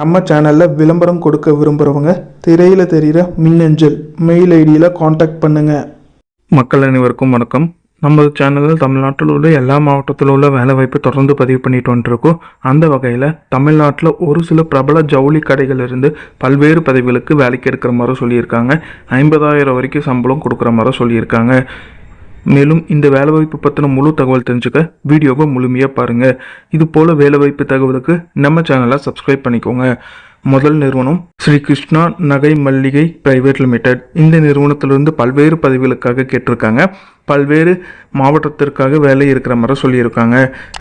நம்ம சேனலில் விளம்பரம் கொடுக்க விரும்புகிறவங்க திரையில் தெரிகிற மின்னஞ்சல் மெயில் ஐடியில் காண்டாக்ட் பண்ணுங்கள் மக்கள் அனைவருக்கும் வணக்கம். நமது சேனலில் தமிழ்நாட்டில் உள்ள எல்லா மாவட்டத்தில் உள்ள வேலைவாய்ப்பு தொடர்ந்து பதிவு பண்ணிட்டு வந்துருக்கோம். அந்த வகையில் தமிழ்நாட்டில் ஒரு சில பிரபல ஜவுளி கடைகள் இருந்து பல்வேறு பதவிகளுக்கு வேலைக்கு எடுக்கிற மாதிரி சொல்லியிருக்காங்க. ஐம்பதாயிரம் வரைக்கும் சம்பளம் கொடுக்குற மாதிரி சொல்லியிருக்காங்க. மேலும் இந்த வேலைவாய்ப்பு பற்றின முழு தகவல் தெரிஞ்சுக்க வீடியோவை முழுமையாக பாருங்கள் இது போல் வேலைவாய்ப்பு தகவலுக்கு நம்ம சேனலை சப்ஸ்கிரைப் பண்ணிக்கோங்க. முதல் நிறுவனம் ஸ்ரீ கிருஷ்ணா நகை மல்லிகை பிரைவேட் லிமிடெட் இந்த நிறுவனத்திலிருந்து பல்வேறு பதவிகளுக்காக கேட்டிருக்காங்க. பல்வேறு மாவட்டத்திற்காக வேலை இருக்கிற மாதிரி சொல்லியிருக்காங்க.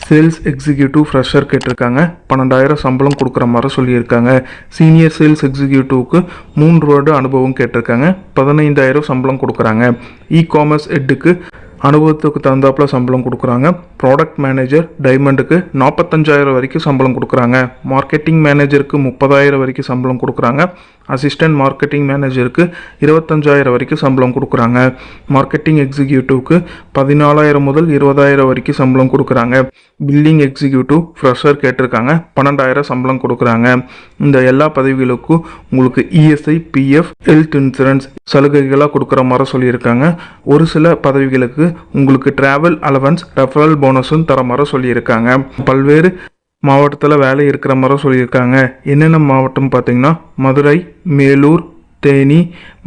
சேல்ஸ் எக்ஸிக்யூட்டிவ் ஃப்ரெஷர் கேட்டிருக்காங்க. பன்னெண்டாயிரம் சம்பளம் கொடுக்குற மாதிரி சொல்லியிருக்காங்க. சீனியர் சேல்ஸ் எக்ஸிக்யூட்டிவ்க்கு மூன்று வருட அனுபவம் கேட்டிருக்காங்க. பதினைந்தாயிரம் சம்பளம் கொடுக்குறாங்க. இ காமர்ஸ் ஹெட்டுக்கு அனுபவத்துக்கு தகுந்தாப்புல சம்பளம் கொடுக்குறாங்க. ப்ராடக்ட் மேனேஜர் டைமண்டுக்கு நாற்பத்தஞ்சாயிரம் வரைக்கும் சம்பளம் கொடுக்குறாங்க. மார்க்கெட்டிங் மேனேஜருக்கு முப்பதாயிரம் வரைக்கும் சம்பளம் கொடுக்குறாங்க. அசிஸ்டன்ட் மார்க்கெட்டிங் மேனேஜருக்கு இருபத்தஞ்சாயிரம் வரைக்கும் சம்பளம் கொடுக்குறாங்க. மார்க்கெட்டிங் எக்ஸிக்யூட்டிவ்க்கு பதினாலாயிரம் முதல் இருபதாயிரம் வரைக்கும் சம்பளம் கொடுக்குறாங்க. பில்லிங் எக்ஸிக்யூட்டிவ் ஃப்ரெஷர் கேட்டிருக்காங்க. பன்னெண்டாயிரம் சம்பளம் கொடுக்குறாங்க. இந்த எல்லா பதவிகளுக்கும் உங்களுக்கு இஎஸ்ஐ பிஎஃப் ஹெல்த் இன்சூரன்ஸ் சலுகைகளாக கொடுக்குற மாதிரி சொல்லியிருக்காங்க. ஒரு சில பதவிகளுக்கு உங்களுக்கு டிராவல் அலவன்ஸ் ரெஃபரல் போனஸும் தர மாதிரி சொல்லியிருக்காங்க. பல்வேறு மாவட்டத்தில் வேலை இருக்கிற மாதிரி சொல்லியிருக்காங்க. என்னென்ன மாவட்டம் பார்த்தீங்கன்னா மதுரை மேலூர் தேனி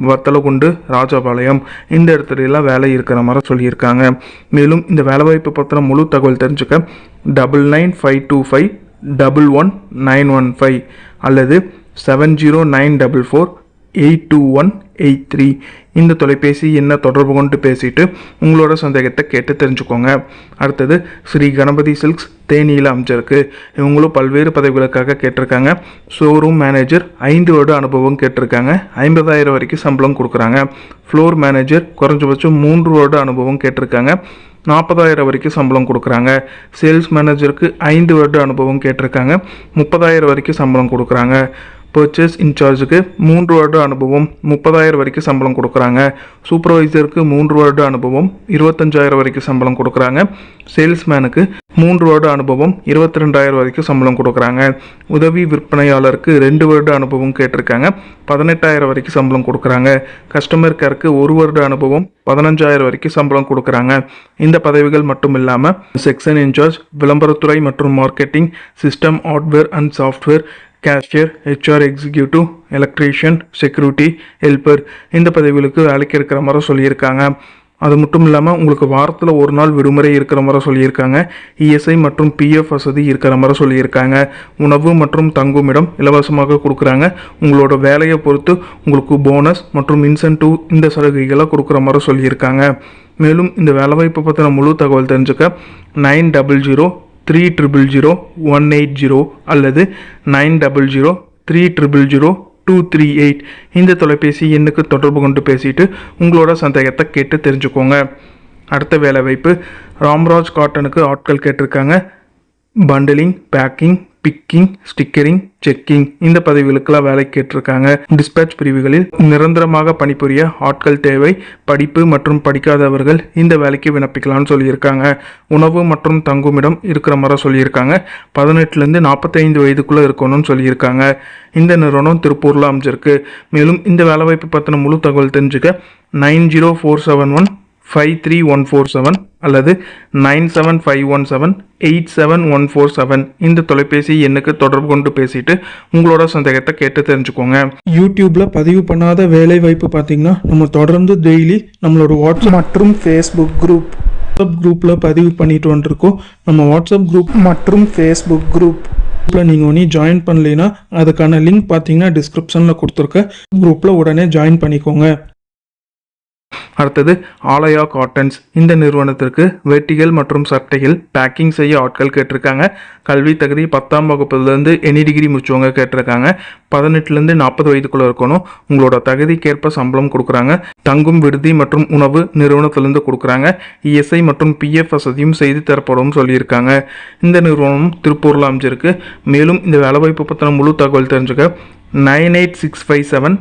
வத்தலகுண்டு ராஜபாளையம் இந்த இடத்துல வேலை இருக்கிற மாதிரி சொல்லியிருக்காங்க. மேலும் இந்த வேலைவாய்ப்பு பற்றின முழு தகவல் தெரிஞ்சுக்க double nine five two five double one nine one five அல்லது seven zero nine double four eight two one eight three. இந்த தொலைபேசி என்ன தொடர்பு கொண்டு பேசிட்டு உங்களோட சந்தேகத்தை கேட்டு தெரிஞ்சுக்கோங்க. அடுத்தது ஸ்ரீ கணபதி சில்க்ஸ் தேனியில் அமைச்சிருக்கு இவங்களும் பல்வேறு பதவிகளுக்காக கேட்டிருக்காங்க. ஷோரூம் மேனேஜர் ஐந்து வருட அனுபவம் கேட்டிருக்காங்க. ஐம்பதாயிரம் வரைக்கும் சம்பளம் கொடுக்குறாங்க. ஃப்ளோர் மேனேஜர் குறைஞ்சபட்சம் மூன்று வருட அனுபவம் கேட்டிருக்காங்க. நாற்பதாயிரம் வரைக்கும் சம்பளம் கொடுக்குறாங்க. சேல்ஸ் மேனேஜருக்கு ஐந்து வருட அனுபவம் கேட்டிருக்காங்க. முப்பதாயிரம் வரைக்கும் சம்பளம் கொடுக்குறாங்க. பர்ச்சேஸ் இன்சார்ஜுக்கு மூன்று வருட அனுபவம் முப்பதாயிரம் வரைக்கும் சம்பளம் கொடுக்குறாங்க. சூப்பர்வைசருக்கு மூன்று வருட அனுபவம் இருபத்தஞ்சாயிரம் வரைக்கும் சம்பளம் கொடுக்குறாங்க. சேல்ஸ்மேனுக்கு மூன்று வருட அனுபவம் இருபத்தி ரெண்டாயிரம் வரைக்கும் சம்பளம் கொடுக்குறாங்க. உதவி விற்பனையாளருக்கு ரெண்டு வருட அனுபவம் கேட்டிருக்காங்க. பதினெட்டாயிரம் வரைக்கும் சம்பளம் கொடுக்குறாங்க. கஸ்டமர் கேருக்கு ஒரு வருட அனுபவம் பதினஞ்சாயிரம் வரைக்கும் சம்பளம் கொடுக்குறாங்க. இந்த பதவிகள் மட்டும் இல்லாமல் செக்ஷன் இன்சார்ஜ் விளம்பரத்துறை மற்றும் marketing system hardware and software cashier HR executive electrician security helper இந்த பதவிகளுக்கு வேலைக்கு இருக்கிற மாதிரி சொல்லியிருக்காங்க. அது மட்டும் இல்லாமல் உங்களுக்கு வாரத்தில் ஒரு நாள் விடுமுறை இருக்கிற மாதிரி சொல்லியிருக்காங்க. இஎஸ்ஐ மற்றும் பிஎஃப் வசதி இருக்கிற மாதிரி சொல்லியிருக்காங்க. உணவு மற்றும் தங்குமிடம் இலவசமாக கொடுக்குறாங்க. உங்களோட வேலையை பொறுத்து உங்களுக்கு போனஸ் மற்றும் இன்சென்டிவ் இந்த சலுகைகளை கொடுக்குற மாதிரி சொல்லியிருக்காங்க. மேலும் இந்த வேலைவாய்ப்பு பற்றின முழு தகவல் தெரிஞ்சுக்க nine double zero three triple zero one eight zero அல்லது nine double zero three triple zero two three eight இந்த தொலைபேசி எண்ணுக்கு தொடர்பு கொண்டு பேசிட்டு உங்களோட சந்தேகத்தை கேட்டு தெரிஞ்சுக்கோங்க. அடுத்த வேலைவாய்ப்பு ராம்ராஜ் காட்டனுக்கு ஆட்கள் கேட்டிருக்காங்க. Bundling packing picking stickering checking இந்த பதவிகளுக்கெல்லாம் வேலை கேட்டிருக்காங்க டிஸ்பேட்ச் பிரிவுகளில் நிரந்தரமாக பணிபுரிய ஆட்கள் தேவை. படிப்பு மற்றும் படிக்காதவர்கள் இந்த வேலைக்கு விண்ணப்பிக்கலாம்னு சொல்லியிருக்காங்க. உணவு மற்றும் தங்குமிடம் இருக்கிற மாதிரி சொல்லியிருக்காங்க. பதினெட்டுலேருந்து நாற்பத்தைந்து வயதுக்குள்ளே இருக்கணும்னு சொல்லியிருக்காங்க. இந்த நிறுவனம் திருப்பூரில் அமைஞ்சிருக்கு. மேலும் இந்த வேலைவாய்ப்பு பற்றின முழு தகவல் தெரிஞ்சுக்க nine zero four seven one five three one four seven அல்லது nine seven five one seven eight seven one four seven இந்த தொலைபேசி எண்ணுக்கு தொடர்பு கொண்டு பேசிட்டு உங்களோட சந்தேகத்தை கேட்டு தெரிஞ்சுக்கோங்க. யூடியூப்பில் பதிவு பண்ணாத வேலை வாய்ப்பு பார்த்தீங்கன்னா நம்ம தொடர்ந்து டெய்லி நம்மளோட வாட்ஸ்அப் மற்றும் ஃபேஸ்புக் குரூப் வாட்ஸ்அப் குரூப்பில் பதிவு பண்ணிட்டு வந்துருக்கோம். நம்ம வாட்ஸ்அப் குரூப் மற்றும் ஃபேஸ்புக் குரூப் குரூப்பில் நீங்கள் ஒன்றும் ஜாயின் பண்ணலைன்னா அதுக்கான லிங்க் பார்த்தீங்கன்னா டிஸ்கிரிப்ஷனில் கொடுத்துருக்க குரூப்பில் உடனே ஜாயின் பண்ணிக்கோங்க. அடுத்தது ஆலயா காட்டன்ஸ் இந்த நிறுவனத்திற்கு வெட்டிகள் மற்றும் சட்டைகள் பேக்கிங் செய்ய ஆட்கள் கேட்டிருக்காங்க. கல்வி தகுதி பத்தாம் வகுப்புலேருந்து எனி டிகிரி முடிச்சவங்க கேட்டிருக்காங்க. பதினெட்டுலேருந்து நாற்பது வயதுக்குள்ளே இருக்கணும். உங்களோட தகுதிக்கேற்ப சம்பளம் கொடுக்குறாங்க. தங்கும் விடுதி மற்றும் உணவு நிறுவனத்திலேருந்து கொடுக்குறாங்க. இஎஸ்ஐ மற்றும் பிஎஃப் வசதியும் செய்து தரப்படும் சொல்லியிருக்காங்க. இந்த நிறுவனம் திருப்பூரில் அமைஞ்சிருக்கு. மேலும் இந்த வேலைவாய்ப்பு பற்றின முழு தகவல் தெரிஞ்சுக்க nine eight six five seven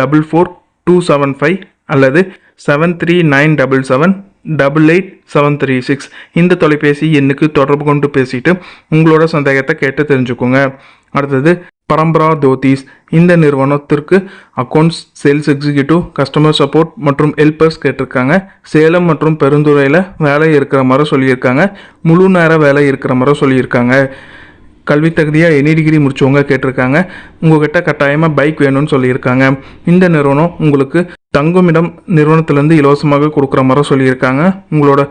double four two seven five அல்லது seven three nine double seven double eight seven three six இந்த தொலைபேசி எண்ணுக்கு தொடர்பு கொண்டு பேசிட்டு உங்களோட சந்தேகத்தை கேட்டு தெரிஞ்சுக்கோங்க. அடுத்தது பரம்பரா தோதீஸ் இந்த நிறுவனத்திற்கு accounts sales executive customer support மற்றும் ஹெல்பர்ஸ் கேட்டிருக்காங்க. சேலம் மற்றும் பெருந்துறையில் வேலை இருக்கிற மாதிரி சொல்லியிருக்காங்க. முழு நேர வேலை இருக்கிற மாதிரி சொல்லியிருக்காங்க. கல்வி தகுதியாக எனி டிகிரி முடிச்சவங்க கேட்டிருக்காங்க. உங்ககிட்ட கட்டாயமாக பைக் வேணும்னு சொல்லியிருக்காங்க. இந்த நிறுவனம் உங்களுக்கு தங்குமிடம் நிறுவனத்திலேருந்து இலவசமாக கொடுக்குற மாதிரி சொல்லியிருக்காங்க. உங்களோட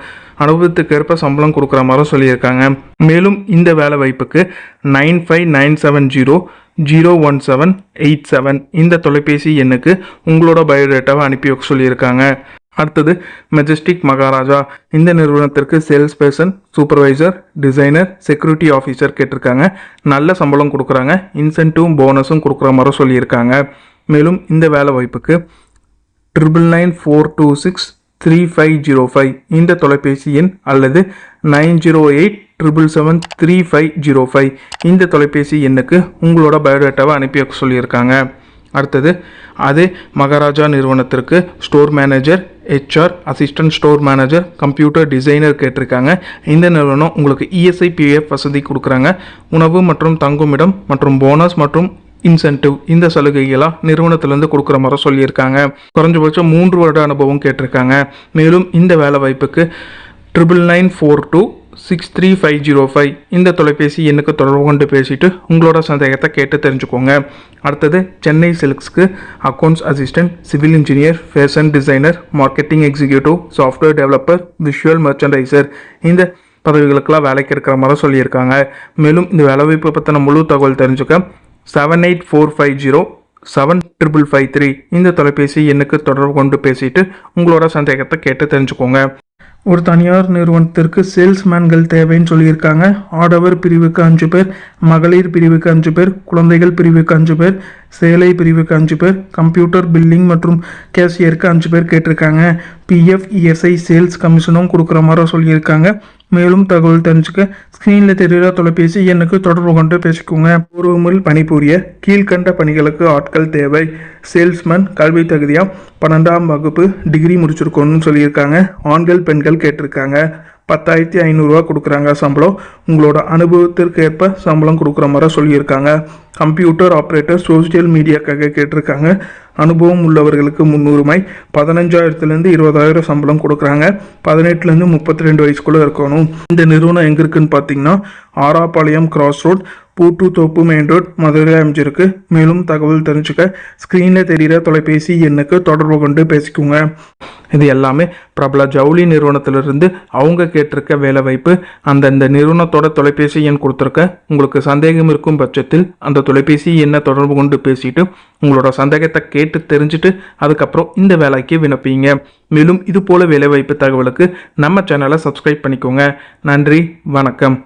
அனுபவத்துக்கு ஏற்ப சம்பளம் கொடுக்குற மாதிரி சொல்லியிருக்காங்க. மேலும் இந்த வேலை வாய்ப்புக்கு nine five nine seven zero zero one seven eight seven இந்த தொலைபேசி எண்ணுக்கு உங்களோட பயோடேட்டாவை அனுப்பி வைக்க சொல்லியிருக்காங்க. அடுத்தது மெஜஸ்டிக் மகாராஜா இந்த நிறுவனத்திற்கு sales person supervisor designer security officer கேட்டிருக்காங்க. நல்ல சம்பளம் கொடுக்குறாங்க. இன்சென்டிவும் போனஸும் கொடுக்குற மாதிரி சொல்லியிருக்காங்க. மேலும் இந்த வேலை வாய்ப்புக்கு triple nine four two six three five zero five இந்த தொலைபேசி எண் அல்லது nine zero eight triple seven three five zero five இந்த தொலைபேசி எண்ணுக்கு உங்களோட பயோடேட்டாவை அனுப்பி வைக்க சொல்லியிருக்காங்க. அடுத்தது அதே மகாராஜா நிறுவனத்திற்கு store manager HR assistant store manager computer designer கேட்டிருக்காங்க. இந்த நிறுவனம் உங்களுக்கு இஎஸ்ஐ பிஎஃப் வசதி கொடுக்குறாங்க. உணவு மற்றும் தங்குமிடம் மற்றும் போனஸ் மற்றும் இன்சென்டிவ் இந்த சலுகைகளாக நிறுவனத்திலேருந்து கொடுக்குற மாதிரி சொல்லியிருக்காங்க. குறைஞ்சபட்சம் மூன்று வருட அனுபவம் கேட்டிருக்காங்க. மேலும் இந்த வேலை வாய்ப்புக்கு triple nine four two six three five zero five இந்த தொலைபேசி எண்ணுக்கு தொடர்பு கொண்டு பேசிட்டு உங்களோட சந்தேகத்தை கேட்டு தெரிஞ்சுக்கோங்க. அடுத்தது Chennai சில்க்ஸ்க்கு accounts assistant civil engineer fashion designer marketing executive software developer visual merchandiser இந்த பதவிகளுக்கெல்லாம் வேலைக்கு இருக்கிற மாதிரி சொல்லியிருக்காங்க. மேலும் இந்த வேலைவாய்ப்பு பற்றின முழு தகவல் தெரிஞ்சுக்க seven eight four five zero seven triple five three இந்த தொலைபேசி எண்ணுக்கு தொடர்பு கொண்டு பேசிட்டு உங்களோட சந்தேகத்தை கேட்டு தெரிஞ்சுக்கோங்க. ஒரு தனியார் நிறுவனத்திற்கு சேல்ஸ்மேன்கள் தேவைன்னு சொல்லியிருக்காங்க. ஆடவர் பிரிவுக்கு அஞ்சு பேர் மகளிர் பிரிவுக்கு அஞ்சு பேர் குழந்தைகள் பிரிவுக்கு அஞ்சு பேர் சேலை பிரிவுக்கு அஞ்சு பேர் கம்ப்யூட்டர் பில்லிங் மற்றும் கேஷியருக்கு அஞ்சு பேர் கேட்டிருக்காங்க. பிஎஃப் இஎஸ்ஐ சேல்ஸ் கமிஷனும் கொடுக்குற மாதிரி சொல்லியிருக்காங்க. மேலும் தகவல் தெரிஞ்சுக்க ஸ்க்ரீனில் தெரிகிற தொலைபேசி எனக்கு தொடர்பு கொண்டு பேசிக்கோங்க. பூர்வமில் பணிபுரிய கீழ்கண்ட பணிகளுக்கு ஆட்கள் தேவை. சேல்ஸ்மேன் கல்வி தகுதியாக பன்னெண்டாம் வகுப்பு டிகிரி முடிச்சிருக்கணும்னு சொல்லியிருக்காங்க. ஆண்கள் பெண்கள் கேட்டிருக்காங்க. பத்தாயிரத்தி ஐநூறுரூவா கொடுக்குறாங்க சம்பளம். உங்களோட அனுபவத்திற்கு ஏற்ப சம்பளம் கொடுக்குற மாதிரி சொல்லியிருக்காங்க. கம்ப்யூட்டர் ஆப்ரேட்டர் சோஷியல் மீடியாக்காக கேட்டிருக்காங்க. அனுபவம் உள்ளவர்களுக்கு முன்னுரிமை பதினஞ்சாயிரத்துலேருந்து இருபதாயிரம் சம்பளம் கொடுக்குறாங்க. பதினெட்டுலேருந்து முப்பத்தி ரெண்டு வயசுக்குள்ளே இருக்கணும். இந்த நிறுவனம் எங்கே இருக்குன்னு பார்த்தீங்கன்னா ஆராப்பாளையம் கிராஸ் ரோட் பூட்டு தோப்பு மெயின் ரோட் மதுரை அமைச்சிருக்கு மேலும் தகவல் தெரிஞ்சுக்க ஸ்க்ரீனில் தெரிகிற தொலைபேசி எண்ணுக்கு தொடர்பு கொண்டு பேசிக்கோங்க. இது எல்லாமே பிரபல ஜவுளி நிறுவனத்திலிருந்து அவங்க கேட்டிருக்க வேலை வாய்ப்பு. அந்தந்த நிறுவனத்தோட தொலைபேசி எண் கொடுத்துருக்க உங்களுக்கு சந்தேகம் இருக்கும் பட்சத்தில் அந்த தொலைபேசி எண்ணை தொடர்பு கொண்டு பேசிட்டு உங்களோட சந்தேகத்தை கேட்டு தெரிஞ்சுட்டு அதுக்கப்புறம் இந்த வேலைக்கு விண்ணப்பிங்க. மேலும் இது போல வேலைவாய்ப்பு தகவலுக்கு நம்ம சேனலை சப்ஸ்கிரைப் பண்ணிக்கோங்க. நன்றி வணக்கம்.